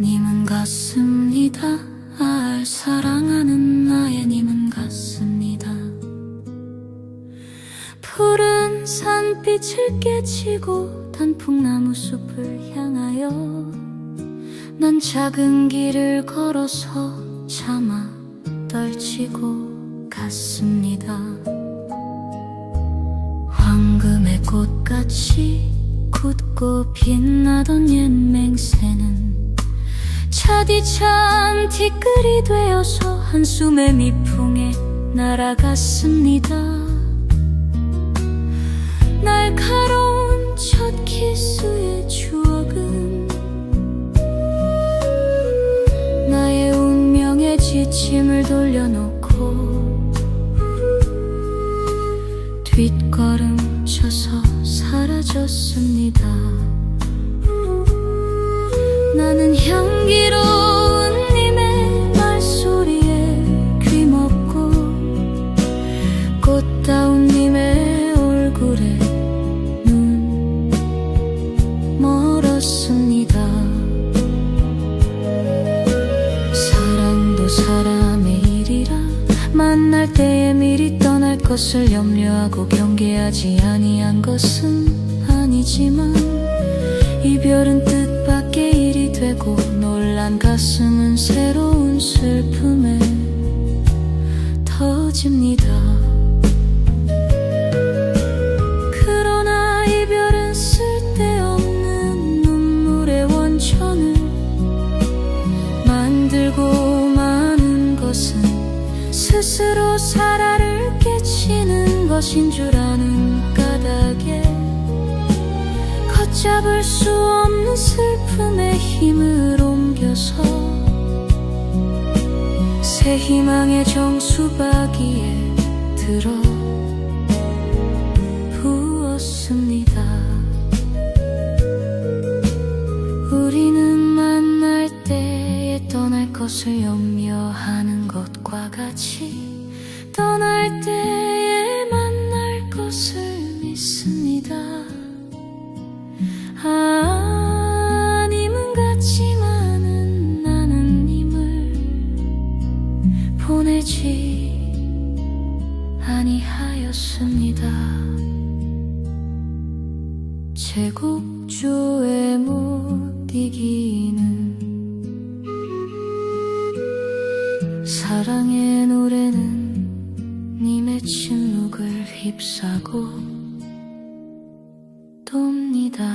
님은 같습니다. 알 사랑하는 나의 님은 같습니다. 푸른 산빛을 깨치고 단풍나무 숲을 향하여 난 작은 길을 걸어서 차마 떨치고 갔습니다. 황금의 꽃같이 굳고 빛나던 옛 맹세는 차디찬 티끌이 되어서 한숨의 미풍에 날아갔습니다. 날카로운 첫 키스 지침을 돌려놓고 뒷걸음 쳐서 사라졌습니다. 나는 향기로 만날 때에 미리 떠날 것을 염려하고 경계하지 아니한 것은 아니지만 이별은 뜻밖의 일이 되고 놀란 가슴은 새로운 슬픔에 터집니다. 그러나 이별은 쓸데없는 눈물의 원천을 만들고 스스로 사라를 깨치는 것인 줄 아는 까닭에 걷잡을 수 없는 슬픔의 힘을 옮겨서 새 희망의 정수박이에 들어 부었습니다. 우리는 만날 때에 떠날 것을 것과 같이 떠날 때에 만날 것을 믿습니다. 아, 님은 같지만은 나는 님을 보내지 아니하였습니다. 제국주의 못 이기는 사랑의 노래는 님의 침묵을 휩싸고 돕니다.